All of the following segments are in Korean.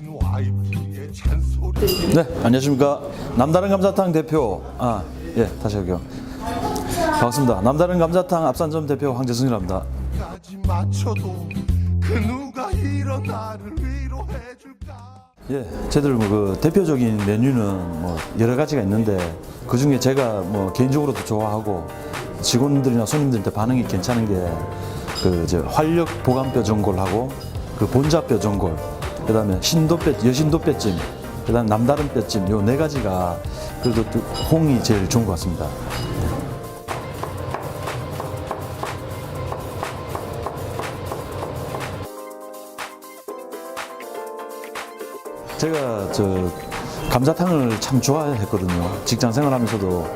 멋진 와이프의 잔소리 네, 안녕하십니까. 남다른 감자탕 대표. 아, 예, 다시 할게요. 반갑습니다. 남다른 감자탕 앞산점 대표 황재승이랍니다. 까지 맞춰도 그 누가 이런 나를 위로해 줄까 예, 저희들 뭐그 대표적인 메뉴는 뭐 여러 가지가 있는데 그 중에 제가 뭐 개인적으로도 좋아하고 직원들이나 손님들한테 반응이 괜찮은 게 그 이제 활력 보강뼈 전골하고 그 본자뼈 전골, 그 다음에 신도뼈, 여신도뼈찜, 그 다음 남다른 뼈찜 요 네 가지가 그래도 또 홍이 제일 좋은 것 같습니다. 제가 저 감자탕을 참 좋아했거든요. 직장 생활하면서도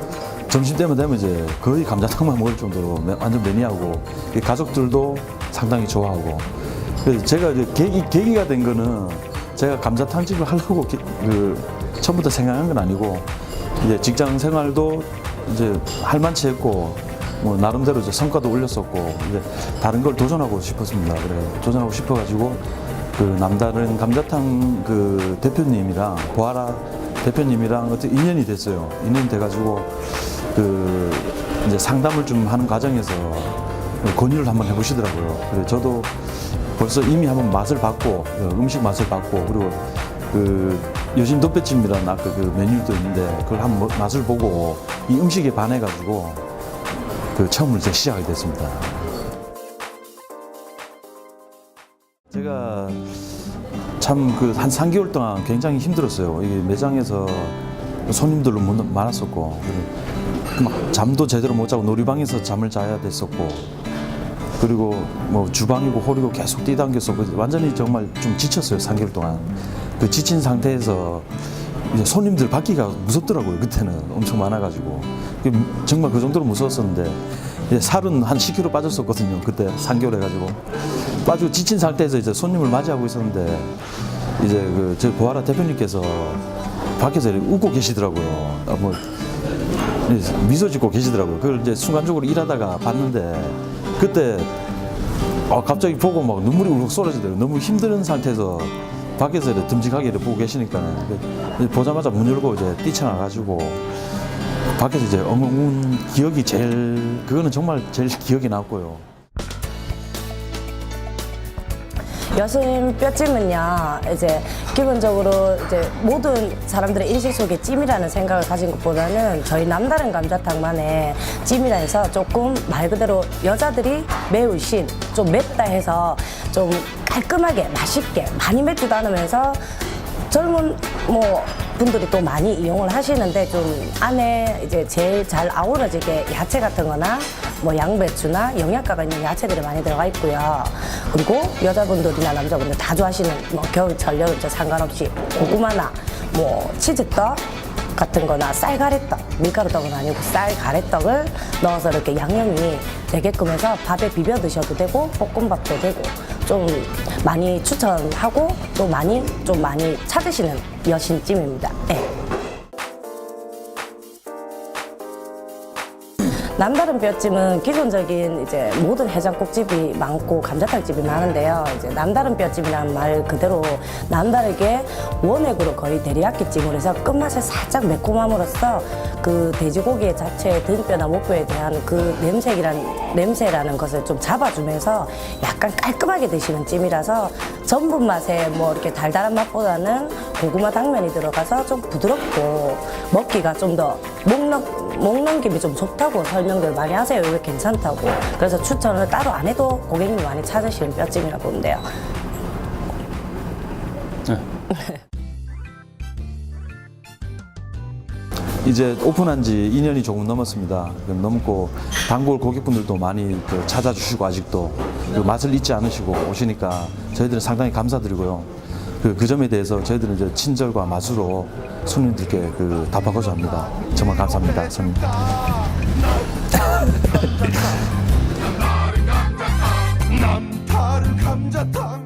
점심 때만 되면 이제 거의 감자탕만 먹을 정도로 매- 완전 매니아고 이 가족들도 상당히 좋아하고 그래서 제가 이제 계기, 계기가 된 거는 제가 감자 탕집을 하려고 기- 그 처음부터 생각한 건 아니고 이제 직장 생활도 이제 할만치 했고 뭐 나름대로 이제 성과도 올렸었고 이제 다른 걸 도전하고 싶었습니다. 그래 도전하고 싶어가지고 그 남다른 감자탕 그 대표님이랑 보아라 대표님이랑 어떻게 인연이 됐어요. 인연이 돼가지고 그 이제 상담을 좀 하는 과정에서 권유를 한번 해보시더라고요. 그래 저도 벌써 이미 한번 맛을 봤고 그 음식 맛을 봤고 그리고 그 여신 도배찜이라는 아까 그 메뉴도 있는데 그걸 한번 뭐- 맛을 보고 이 음식에 반해가지고 그 처음으로 이제 시작이 됐습니다. 제가 참 그 한 3개월 동안 굉장히 힘들었어요. 이게 매장에서 손님들로 못- 많았었고 막 잠도 제대로 못 자고 놀이방에서 잠을 자야 됐었고 그리고 뭐 주방이고 홀이고 계속 뛰당겼었고 완전히 정말 좀 지쳤어요 3개월 동안. 그 지친 상태에서 이제 손님들 받기가 무섭더라고요 그때는. 엄청 많아가지고. 그 정말 그 정도로 무서웠었는데 이제 살은 한 10kg 빠졌었거든요 그때 3개월 해가지고. 빠지고 지친 상태에서 이제 손님을 맞이하고 있었는데 이제 그저 보아라 대표님께서 밖에서 웃고 계시더라고요. 아, 뭐 미소 짓고 계시더라고요. 그걸 이제 순간적으로 일하다가 봤는데 그때 어, 갑자기 보고 막 눈물이 울컥 쏟아지더라고요. 너무 힘든 상태에서 밖에서 이렇게 듬직하게 이렇게 보고 계시니까 보자마자 문 열고 이제 뛰쳐나가지고 밖에서 이제 엉엉 운 기억이 제일 그거는 정말 제일 기억이 남고요. 여신 뼈찜은요, 이제 기본적으로 이제 모든 사람들의 인식 속에 찜이라는 생각을 가진 것보다는 저희 남다른 감자탕만의 찜이라 해서 조금 말 그대로 여자들이 매우신, 좀 맵다 해서 좀 깔끔하게 맛있게 많이 맵지도 않으면서 젊은 뭐 분들이 또 많이 이용을 하시는데 좀 안에 이제 제일 잘 아우러지게 야채 같은 거나 뭐 양배추나 영양가가 있는 야채들이 많이 들어가 있고요. 그리고 여자분들이나 남자분들 다 좋아하시는 뭐 겨울철 여름철 상관없이 고구마나 뭐 치즈떡 같은 거나 쌀가래떡, 밀가루떡은 아니고 쌀가래떡을 넣어서 이렇게 양념이 되게끔 해서 밥에 비벼 드셔도 되고 볶음밥도 되고 좀 많이 추천하고 또 많이 좀 많이 찾으시는 여신찜입니다. 네. 남다른 뼈찜은 기본적인 이제 모든 해장국집이 많고 감자탕집이 많은데요. 이제 남다른 뼈찜이라는 말 그대로 남다르게 원액으로 거의 데리야끼찜으로 해서 끝맛에 살짝 매콤함으로써 그 돼지고기의 자체의 등뼈나 목뼈에 대한 그 냄새라는 냄새라는 것을 좀 잡아주면서 약간 깔끔하게 드시는 찜이라서 전분 맛에 뭐 이렇게 달달한 맛보다는 고구마 당면이 들어가서 좀 부드럽고 먹기가 좀 더 목넘 목넘김이 좀 좋다고 설명들 많이 하세요. 이게 괜찮다고. 그래서 추천을 따로 안 해도 고객님이 많이 찾으시는 뼈찜이라 보면 돼요. 이제 오픈한 지 2년이 조금 넘었습니다. 넘고 단골 고객분들도 많이 그 찾아주시고 아직도 그 맛을 잊지 않으시고 오시니까 저희들은 상당히 감사드리고요. 그, 그 점에 대해서 저희들은 이제 친절과 맛으로 손님들께 그 답하고자 합니다. 정말 감사합니다. 손님. 남 다른 감자탕